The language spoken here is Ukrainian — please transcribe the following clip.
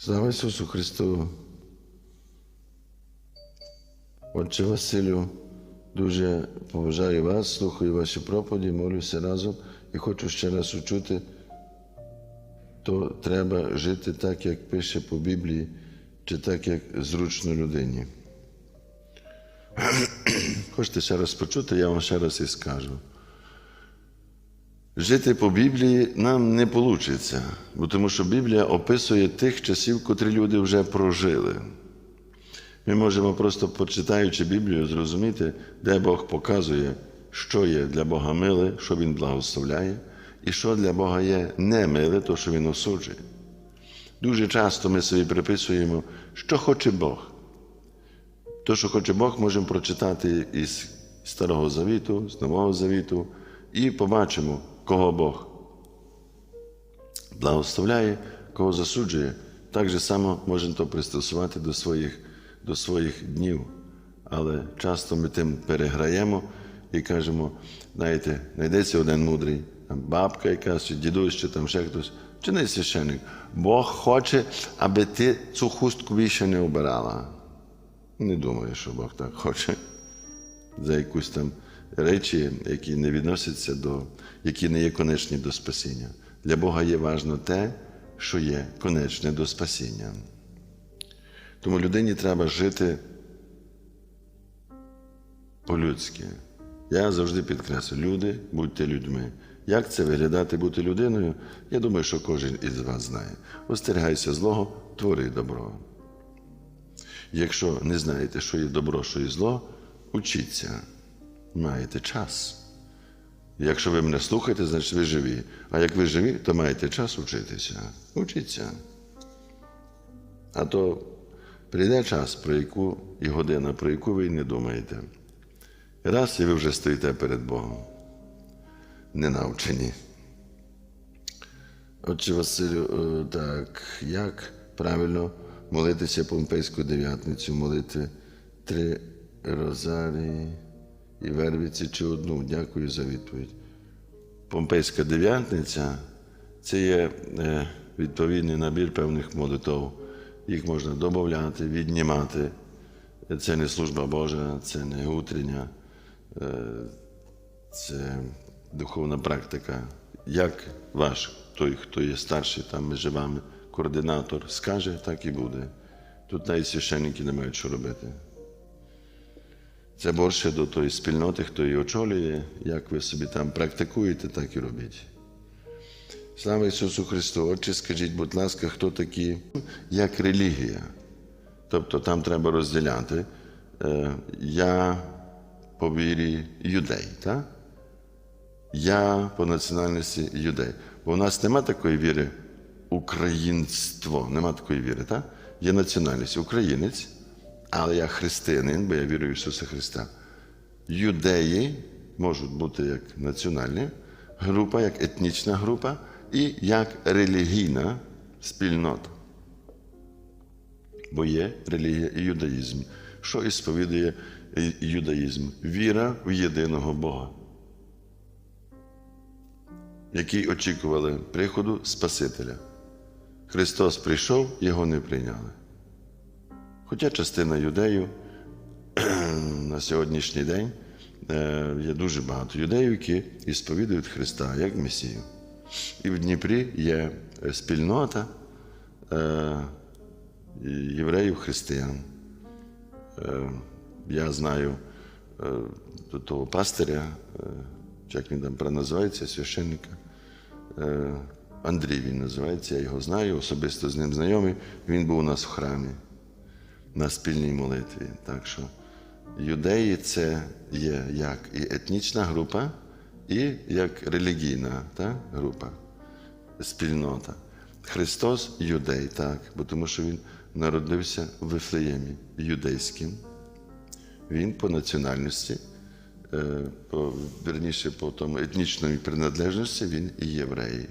Слава Ісусу Христу! Отче Василю, дуже поважаю вас, слухаю ваші проповіді, молюся разом і хочу ще раз учути, то треба жити так, як пише по Біблії, чи так, як зручно людині. Хочете ще раз почути, я вам ще раз і скажу. Жити по Біблії нам не вийде, бо тому що Біблія описує тих часів, котрі люди вже прожили. Ми можемо просто почитаючи Біблію, зрозуміти, де Бог показує, що є для Бога миле, що Він благословляє, і що для Бога є не миле, то що Він осуджує. Дуже часто ми собі приписуємо, що хоче Бог. То, що хоче Бог, можемо прочитати із Старого Завіту, з Нового Завіту, і побачимо, кого Бог благословляє, кого засуджує. Так же само можемо то пристосувати до своїх, до своїх днів. Але часто ми тим переграємо і кажемо, знаєте, знайдеться один мудрий, там бабка якась, чи дідусь, чи там ще хтось, чи не священник. Бог хоче, аби ти цю хустку більше не обирала. Не думаю, що Бог так хоче за якусь там речі, які не відносяться до, які не є конечні до спасіння. Для Бога є важно те, що є конечне до спасіння. Тому людині треба жити по-людськи. Я завжди підкреслю, люди, будьте людьми. Як це виглядати бути людиною? Я думаю, що кожен із вас знає. Остерігайся злого, твори добро. Якщо не знаєте, що є добро, що є зло, учіться, маєте час. Якщо ви мене слухаєте, значить ви живі. А як ви живі, то маєте час учитися. Учіться. А то прийде час, про яку і година, про яку ви й не думаєте. Раз і ви вже стоїте перед Богом. Не навчені. Отче Василю, е, так, як правильно молитися Помпейську дев'ятницю, молити три розарії і вервиці чи одну? Дякую за відповідь. Помпейська дев'ятниця це є е, відповідний набір певних молитв. Їх можна додати, віднімати. Це не служба Божа, це не утрення, е, це духовна практика. Як ваш, той, хто є старший там між вами, координатор, скаже, так і буде. Тут навіть священники не мають що робити. Це більше до тої спільноти, хто її очолює, як ви собі там практикуєте, так і робіть. Слава Ісусу Христу! Отче, скажіть, будь ласка, хто такі, як релігія? Тобто там треба розділяти. Е, Я по вірі юдей, так? Я по національності юдей. Бо в нас нема такої віри українство, нема такої віри, так? Є національність українець, але я християнин, бо я вірю в Ісуса Христа. Юдеї можуть бути як національна група, як етнічна група і як релігійна спільнота. Бо є релігія і юдаїзм. Що і сповідує юдаїзм? Віра в єдиного Бога, який очікували приходу Спасителя. Христос прийшов, його не прийняли. Хоча частина юдеїв на сьогоднішній день е, є дуже багато юдеїв, які і сповідують Христа як Месію. І в Дніпрі є спільнота е, християн. Е, Я знаю того пастиря, як він там проназивається, священника. Андрій він називається, я його знаю, особисто з ним знайомий. Він був у нас в храмі на спільній молитві. Так що юдеї це є як і етнічна група, і як релігійна та, група, спільнота. Христос юдей, так, бо тому що Він народився в Вифлеємі юдейським. Він по національності, е, по, верніше, по тому етнічної приналежності, він і євреї.